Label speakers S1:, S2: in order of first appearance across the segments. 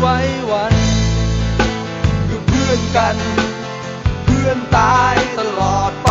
S1: ไว้วัน
S2: คือเพื่อนกัน เพื่อนตายตลอดไป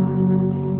S2: Thank you.